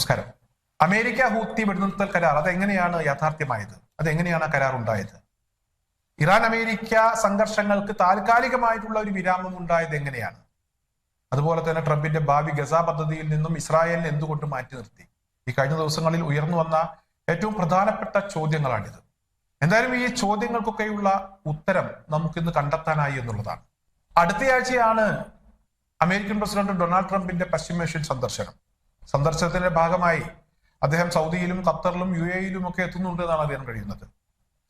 നമസ്കാരം. America Houthi വെടിനിർത്തൽ കരാർ അതെങ്ങനെയാണ് യാഥാർത്ഥ്യമായത്? അതെങ്ങനെയാണ് ആ കരാർ ഉണ്ടായത്? ഇറാൻ അമേരിക്ക സംഘർഷങ്ങൾക്ക് താൽക്കാലികമായിട്ടുള്ള ഒരു വിരാമം ഉണ്ടായത് എങ്ങനെയാണ്? അതുപോലെ തന്നെ ട്രംപിന്റെ ഭാവി ഗസ പദ്ധതിയിൽ നിന്നും ഇസ്രായേലിനെ എന്തുകൊണ്ട് മാറ്റി നിർത്തി? ഈ കഴിഞ്ഞ ദിവസങ്ങളിൽ ഉയർന്നു വന്ന ഏറ്റവും പ്രധാനപ്പെട്ട ചോദ്യങ്ങളാണിത്. എന്തായാലും ഈ ചോദ്യങ്ങൾക്കൊക്കെയുള്ള ഉത്തരം നമുക്കിന്ന് കണ്ടെത്താനായി എന്നുള്ളതാണ്. അടുത്തയാഴ്ചയാണ് അമേരിക്കൻ പ്രസിഡന്റ് ഡൊണാൾഡ് ട്രംപിന്റെ പശ്ചിമേഷ്യൻ സന്ദർശനം. സന്ദർശനത്തിന്റെ ഭാഗമായി അദ്ദേഹം സൗദിയിലും ഖത്തറിലും യു എയിലും ഒക്കെ എത്തുന്നുണ്ട് എന്നാണ് അറിയാൻ കഴിയുന്നത്.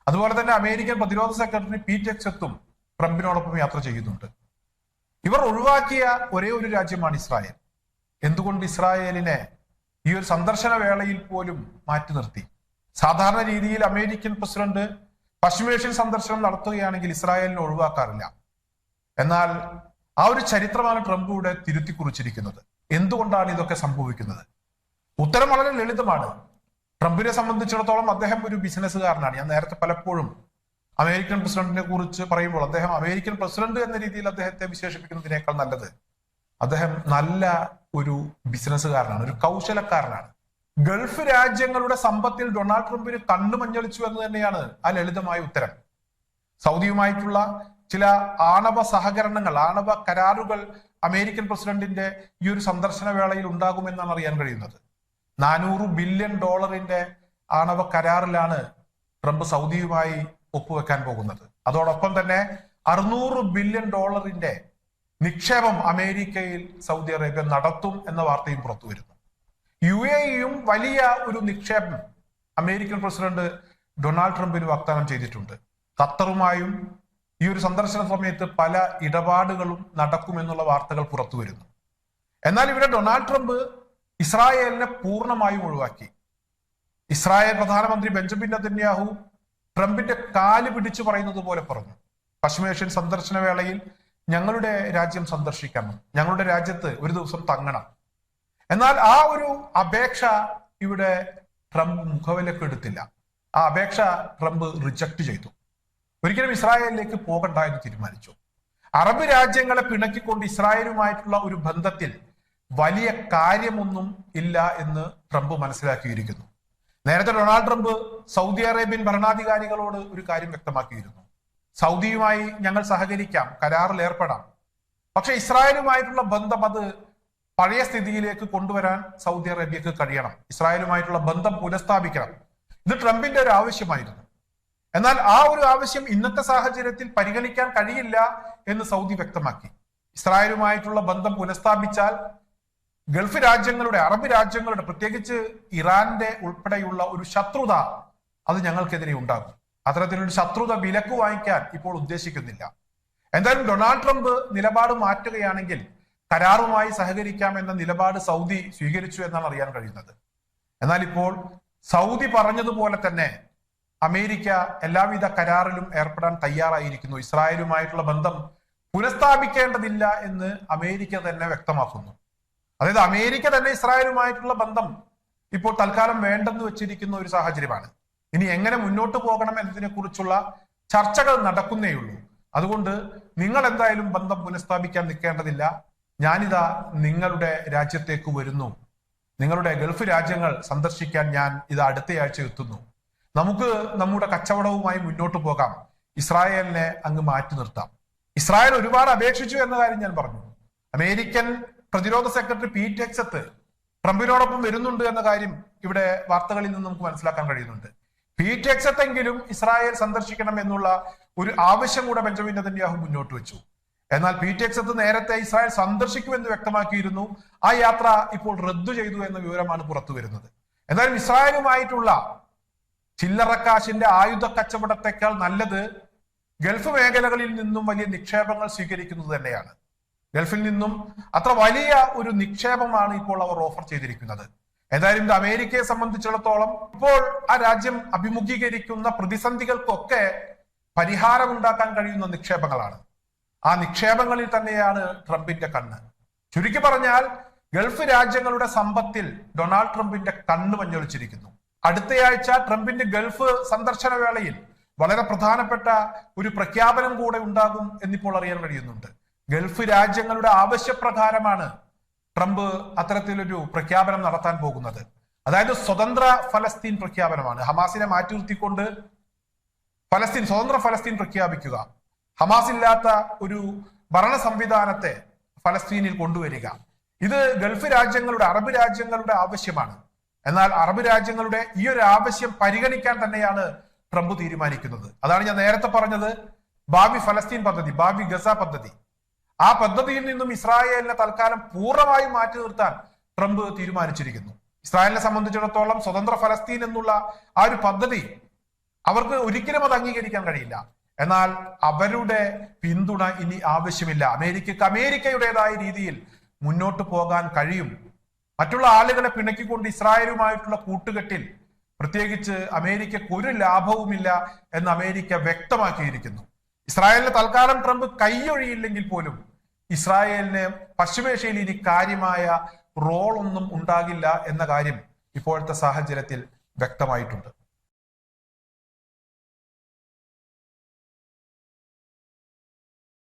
അതുപോലെ തന്നെ അമേരിക്കൻ പ്രതിരോധ സെക്രട്ടറി പീറ്റ് എക്സത്തും ട്രംപിനോടൊപ്പം യാത്ര ചെയ്യുന്നുണ്ട്. ഇവർ ഒഴിവാക്കിയ ഒരേ ഒരു രാജ്യമാണ് ഇസ്രായേൽ. എന്തുകൊണ്ട് ഇസ്രായേലിനെ ഈ ഒരു സന്ദർശന വേളയിൽ പോലും മാറ്റി നിർത്തി? സാധാരണ രീതിയിൽ അമേരിക്കൻ പ്രസിഡന്റ് പശ്ചിമേഷ്യൻ സന്ദർശനം നടത്തുകയാണെങ്കിൽ ഇസ്രായേലിനെ ഒഴിവാക്കാറില്ല. എന്നാൽ ആ ഒരു ചരിത്രമാണ് ട്രംപ് ഇവിടെ തിരുത്തി കുറിച്ചിരിക്കുന്നത്. എന്തുകൊണ്ടാണ് ഇതൊക്കെ സംഭവിക്കുന്നത്? ഉത്തരം വളരെ ലളിതമാണ്. ട്രംപിനെ സംബന്ധിച്ചിടത്തോളം അദ്ദേഹം ഒരു ബിസിനസ്സുകാരനാണ്. ഞാൻ നേരത്തെ പലപ്പോഴും അമേരിക്കൻ പ്രസിഡന്റിനെ കുറിച്ച് പറയുമ്പോൾ അദ്ദേഹം അമേരിക്കൻ പ്രസിഡന്റ് എന്ന രീതിയിൽ അദ്ദേഹത്തെ വിശേഷിപ്പിക്കുന്നതിനേക്കാൾ നല്ലത് അദ്ദേഹം നല്ല ഒരു ബിസിനസ്സുകാരനാണ് ഒരു കൗശലക്കാരനാണ്. ഗൾഫ് രാജ്യങ്ങളുടെ സമ്പത്തിൽ ഡൊണാൾഡ് ട്രംപിന് കണ്ണു മഞ്ഞളിച്ചു എന്ന് തന്നെയാണ് ആ ലളിതമായ ഉത്തരം. സൗദിയുമായിട്ടുള്ള ചില ആണവ സഹകരണങ്ങൾ ആണവ കരാറുകൾ അമേരിക്കൻ പ്രസിഡന്റിന്റെ ഈ ഒരു സന്ദർശന വേളയിൽ ഉണ്ടാകുമെന്നാണ് അറിയാൻ കഴിയുന്നത്. നാനൂറ് ബില്യൺ ഡോളറിന്റെ ആണവ കരാറിലാണ് ട്രംപ് സൗദിയുമായി ഒപ്പുവെക്കാൻ പോകുന്നത്. അതോടൊപ്പം തന്നെ അറുന്നൂറ് ബില്യൺ ഡോളറിന്റെ നിക്ഷേപം അമേരിക്കയിൽ സൗദി അറേബ്യ നടത്തും എന്ന വാർത്തയും പുറത്തു വരുന്നു. യു എയും വലിയ ഒരു നിക്ഷേപം അമേരിക്കൻ പ്രസിഡന്റ് ഡൊണാൾഡ് ട്രംപിന് വാഗ്ദാനം ചെയ്തിട്ടുണ്ട്. ഖത്തറുമായും ഈ ഒരു സന്ദർശന സമയത്ത് പല ഇടപാടുകളും നടക്കുമെന്നുള്ള വാർത്തകൾ പുറത്തു വരുന്നു. എന്നാൽ ഇവിടെ ഡൊണാൾഡ് ട്രംപ് ഇസ്രായേലിനെ പൂർണമായും ഒഴിവാക്കി. ഇസ്രായേൽ പ്രധാനമന്ത്രി ബെഞ്ചമിൻ നെതന്യാഹു ട്രംപിന്റെ കാൽ പിടിച്ചു പറയുന്നത് പോലെ പറഞ്ഞു. പശ്ചിമേഷ്യൻ സന്ദർശന വേളയിൽ ഞങ്ങളുടെ രാജ്യം സന്ദർശിക്കണം. ഞങ്ങളുടെ രാജ്യത്ത് ഒരു ദിവസം തങ്ങണം. എന്നാൽ ആ ഒരു അപേക്ഷ ഇവിടെ ട്രംപ് മുഖവിലക്കെടുത്തില്ല ആ അപേക്ഷ ട്രംപ് റിജക്ട് ചെയ്തു. ഒരിക്കലും ഇസ്രായേലിലേക്ക് പോകണ്ട എന്ന് തീരുമാനിച്ചു. അറബ് രാജ്യങ്ങളെ പിണക്കിക്കൊണ്ട് ഇസ്രായേലുമായിട്ടുള്ള ഒരു ബന്ധത്തിൽ വലിയ കാര്യമൊന്നും ഇല്ല എന്ന് ട്രംപ് മനസ്സിലാക്കിയിരിക്കുന്നു. നേരത്തെ ഡൊണാൾഡ് ട്രംപ് സൗദി അറേബ്യൻ ഭരണാധികാരികളോട് ഒരു കാര്യം വ്യക്തമാക്കിയിരുന്നു. സൗദിയുമായി ഞങ്ങൾ സഹകരിക്കാം കരാറിൽ ഏർപ്പെടാം. പക്ഷെ ഇസ്രായേലുമായിട്ടുള്ള ബന്ധം അത് പഴയ സ്ഥിതിയിലേക്ക് കൊണ്ടുവരാൻ സൗദി അറേബ്യക്ക് കഴിയണം. ഇസ്രായേലുമായിട്ടുള്ള ബന്ധം പുനഃസ്ഥാപിക്കണം. ഇത് ട്രംപിന്റെ ഒരു ആവശ്യമായിരുന്നു. എന്നാൽ ആ ഒരു ആവശ്യം ഇന്നത്തെ സാഹചര്യത്തിൽ പരിഗണിക്കാൻ കഴിയില്ല എന്ന് സൗദി വ്യക്തമാക്കി. ഇസ്രായേലുമായിട്ടുള്ള ബന്ധം പുനഃസ്ഥാപിച്ചാൽ ഗൾഫ് രാജ്യങ്ങളുടെ അറബ് രാജ്യങ്ങളുടെ പ്രത്യേകിച്ച് ഇറാന്റെ ഉൾപ്പെടെയുള്ള ഒരു ശത്രുത അത് ഞങ്ങൾക്കെതിരെ ഉണ്ടാകും. അത്തരത്തിലൊരു ശത്രുത വിലക്ക് വാങ്ങിക്കാൻ ഇപ്പോൾ ഉദ്ദേശിക്കുന്നില്ല. എന്തായാലും ഡൊണാൾഡ് ട്രംപ് നിലപാട് മാറ്റുകയാണെങ്കിൽ കരാറുമായി സഹകരിക്കാം എന്ന നിലപാട് സൗദി സ്വീകരിച്ചു എന്നാണ് അറിയാൻ കഴിയുന്നത്. എന്നാൽ ഇപ്പോൾ സൗദി പറഞ്ഞതുപോലെ തന്നെ അമേരിക്ക എല്ലാവിധ കരാറിലും ഏർപ്പെടാൻ തയ്യാറായിരിക്കുന്നു. ഇസ്രായേലുമായിട്ടുള്ള ബന്ധം പുനഃസ്ഥാപിക്കേണ്ടതില്ല എന്ന് അമേരിക്ക തന്നെ വ്യക്തമാക്കുന്നു. അതായത് അമേരിക്ക തന്നെ ഇസ്രായേലുമായിട്ടുള്ള ബന്ധം ഇപ്പോൾ തൽക്കാലം വേണ്ടെന്ന് വെച്ചിരിക്കുന്ന ഒരു സാഹചര്യമാണ്. ഇനി എങ്ങനെ മുന്നോട്ട് പോകണം എന്നതിനെക്കുറിച്ചുള്ള ചർച്ചകൾ നടക്കുന്നേയുള്ളൂ. അതുകൊണ്ട് നിങ്ങൾ എന്തായാലും ബന്ധം പുനഃസ്ഥാപിക്കാൻ നിൽക്കേണ്ടതില്ല. ഞാനിതാ നിങ്ങളുടെ രാജ്യത്തേക്ക് വരുന്നു. നിങ്ങളുടെ ഗൾഫ് രാജ്യങ്ങൾ സന്ദർശിക്കാൻ ഞാൻ ഇത് അടുത്തയാഴ്ച എത്തുന്നു. നമുക്ക് നമ്മുടെ കച്ചവടവുമായി മുന്നോട്ട് പോകാം. ഇസ്രായേലിനെ അങ്ങ് മാറ്റി നിർത്താം. ഇസ്രായേൽ ഒരുപാട് അപേക്ഷിച്ചു എന്ന കാര്യം ഞാൻ പറഞ്ഞു. അമേരിക്കൻ പ്രതിരോധ സെക്രട്ടറി പീറ്റ് എക്സത്ത് ട്രംപിനോടൊപ്പം വരുന്നുണ്ട് എന്ന കാര്യം ഇവിടെ വാർത്തകളിൽ നിന്ന് നമുക്ക് മനസ്സിലാക്കാൻ കഴിയുന്നുണ്ട്. പീറ്റ് എക്സത്തെങ്കിലും ഇസ്രായേൽ സന്ദർശിക്കണം എന്നുള്ള ഒരു ആവശ്യം കൂടെ ബെഞ്ചമിൻ നെതന്യാഹു മുന്നോട്ട് വെച്ചു. എന്നാൽ പി എക്സത്ത് നേരത്തെ ഇസ്രായേൽ സന്ദർശിക്കുമെന്ന് വ്യക്തമാക്കിയിരുന്നു. ആ യാത്ര ഇപ്പോൾ റദ്ദു ചെയ്തു എന്ന വിവരമാണ് പുറത്തു വരുന്നത്. എന്നാലും ഇസ്രായേലുമായിട്ടുള്ള ചില്ലറക്കാശിന്റെ ആയുധ കച്ചവടത്തെക്കാൾ നല്ലത് ഗൾഫ് മേഖലകളിൽ നിന്നും വലിയ നിക്ഷേപങ്ങൾ സ്വീകരിക്കുന്നത് തന്നെയാണ്. ഗൾഫിൽ നിന്നും അത്ര വലിയ ഒരു നിക്ഷേപമാണ് ഇപ്പോൾ അവർ ഓഫർ ചെയ്തിരിക്കുന്നത്. ഏതായാലും ഇത് അമേരിക്കയെ സംബന്ധിച്ചിടത്തോളം ഇപ്പോൾ ആ രാജ്യം അഭിമുഖീകരിക്കുന്ന പ്രതിസന്ധികൾക്കൊക്കെ പരിഹാരമുണ്ടാക്കാൻ കഴിയുന്ന നിക്ഷേപങ്ങളാണ്. ആ നിക്ഷേപങ്ങളിൽ തന്നെയാണ് ട്രംപിന്റെ കണ്ണ്. ചുരുക്കി പറഞ്ഞാൽ ഗൾഫ് രാജ്യങ്ങളുടെ സമ്പത്തിൽ ഡൊണാൾഡ് ട്രംപിന്റെ കണ്ണ് മഞ്ഞൊളിച്ചിരിക്കുന്നു അടുത്തയാഴ്ച ട്രംപിന്റെ ഗൾഫ് സന്ദർശന വേളയിൽ വളരെ പ്രധാനപ്പെട്ട ഒരു പ്രഖ്യാപനം കൂടെ ഉണ്ടാകും എന്നിപ്പോൾ അറിയാൻ കഴിയുന്നുണ്ട്. ഗൾഫ് രാജ്യങ്ങളുടെ ആവശ്യപ്രകാരമാണ് ട്രംപ് അത്തരത്തിലൊരു പ്രഖ്യാപനം നടത്താൻ പോകുന്നത്. അതായത് സ്വതന്ത്ര ഫലസ്തീൻ പ്രഖ്യാപനമാണ്. ഹമാസിനെ മാറ്റി നിർത്തിക്കൊണ്ട് ഫലസ്തീൻ സ്വതന്ത്ര ഫലസ്തീൻ പ്രഖ്യാപിക്കുക. ഹമാസ് ഇല്ലാത്ത ഒരു ഭരണ സംവിധാനത്തെ ഫലസ്തീനിൽ കൊണ്ടുവരിക. ഇത് ഗൾഫ് രാജ്യങ്ങളുടെ അറബ് രാജ്യങ്ങളുടെ ആവശ്യമാണ്. എന്നാൽ അറബ് രാജ്യങ്ങളുടെ ഈ ഒരു ആവശ്യം പരിഗണിക്കാൻ തന്നെയാണ് ട്രംപ് തീരുമാനിക്കുന്നത്. അതാണ് ഞാൻ നേരത്തെ പറഞ്ഞത്. ബാബി ഫലസ്തീൻ പദ്ധതി ബാബി ഗസ പദ്ധതി. ആ പദ്ധതിയിൽ നിന്നും ഇസ്രായേലിനെ തൽക്കാലം പൂർണമായും മാറ്റി നിർത്താൻ ട്രംപ് തീരുമാനിച്ചിരിക്കുന്നു. ഇസ്രായേലിനെ സംബന്ധിച്ചിടത്തോളം സ്വതന്ത്ര ഫലസ്തീൻ എന്നുള്ള ആ ഒരു പദ്ധതി അവർക്ക് ഒരിക്കലും അത് അംഗീകരിക്കാൻ കഴിയില്ല. എന്നാൽ അവരുടെ പിന്തുണ ഇനി ആവശ്യമില്ല. അമേരിക്കക്ക് അമേരിക്കയുടേതായ രീതിയിൽ മുന്നോട്ട് പോകാൻ കഴിയും. മറ്റുള്ള ആളുകളെ പിണക്കിക്കൊണ്ട് ഇസ്രായേലുമായിട്ടുള്ള കൂട്ടുകെട്ടിൽ പ്രത്യേകിച്ച് അമേരിക്കക്ക് ഒരു ലാഭവുമില്ല എന്ന് അമേരിക്ക വ്യക്തമാക്കിയിരിക്കുന്നു. ഇസ്രായേലിന് തൽക്കാലം ട്രംപ് കൈയൊഴിയില്ലെങ്കിൽ പോലും ഇസ്രായേലിന് പശ്ചിമേഷ്യയിൽ ഇനി കാര്യമായ റോളൊന്നും ഉണ്ടാകില്ല എന്ന കാര്യം ഇപ്പോഴത്തെ സാഹചര്യത്തിൽ വ്യക്തമായിട്ടുണ്ട്.